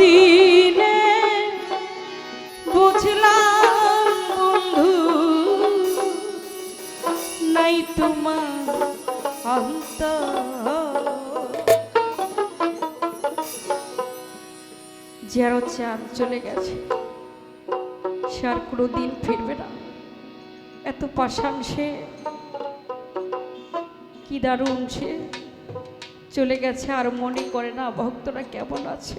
দিনে বুঝলাম বন্ধু, নাই তোমার অন্ত যার চাঁদ চলে গেছে। সে আর কোনো দিন ফিরবে না। এত পাশান সে, কি দারুণ সে চলে গেছে আর মনে করে না ভক্তরা কেমন আছে।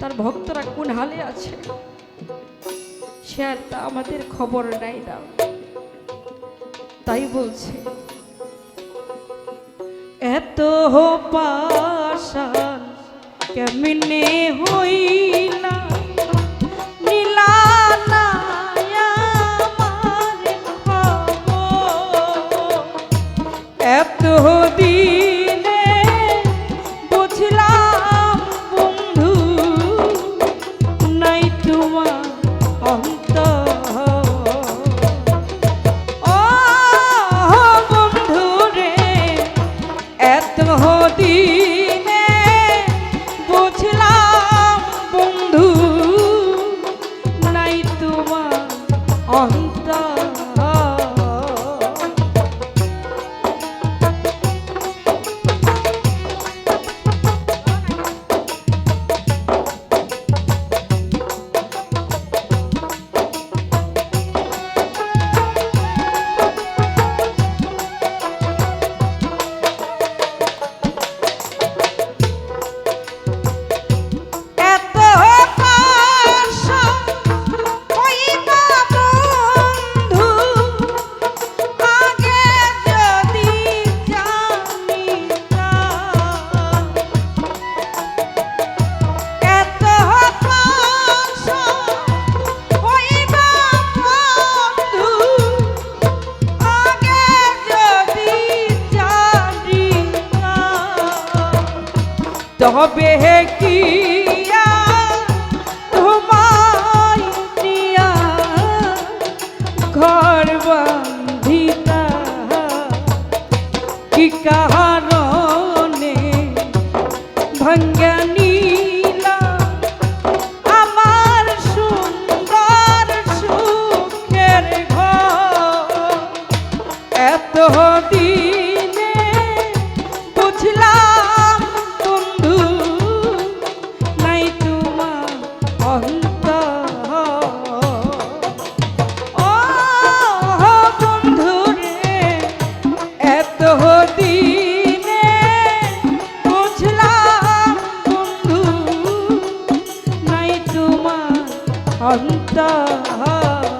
তার ভক্তরা কোন হালে আছে? সে আর তা আমাদের খবর নাই না তাই বলছে, এত পাশান কেমনে হইলা অন্তর তবে কি ঘর বান্ধিতা কি কারণে ভাঙ্গা অন্তর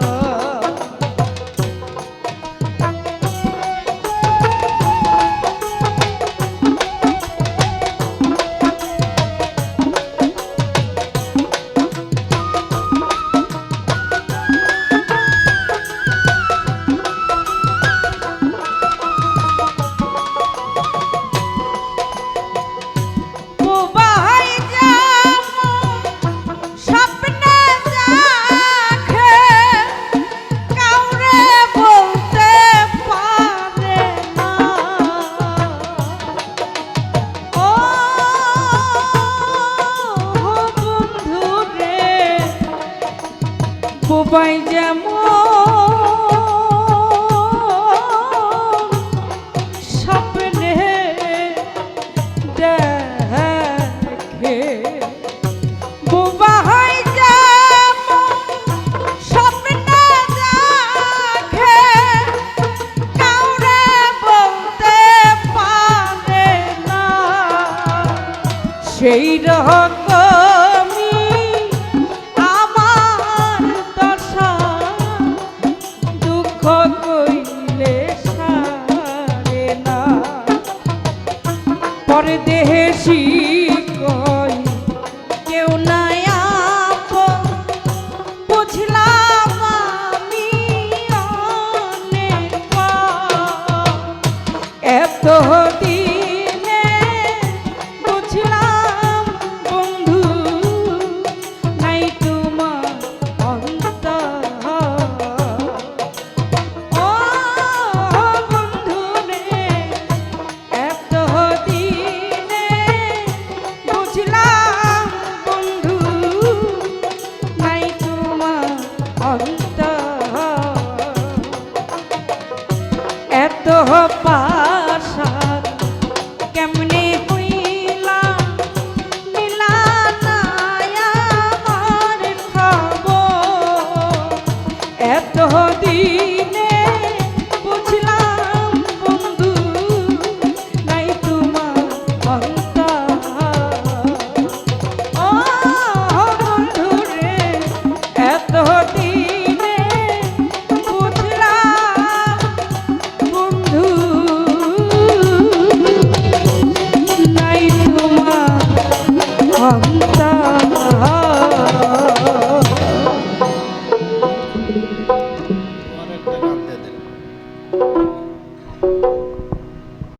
বোবাই যেমন স্বপ্নে দেখে সেই রকমই তো সন্তান।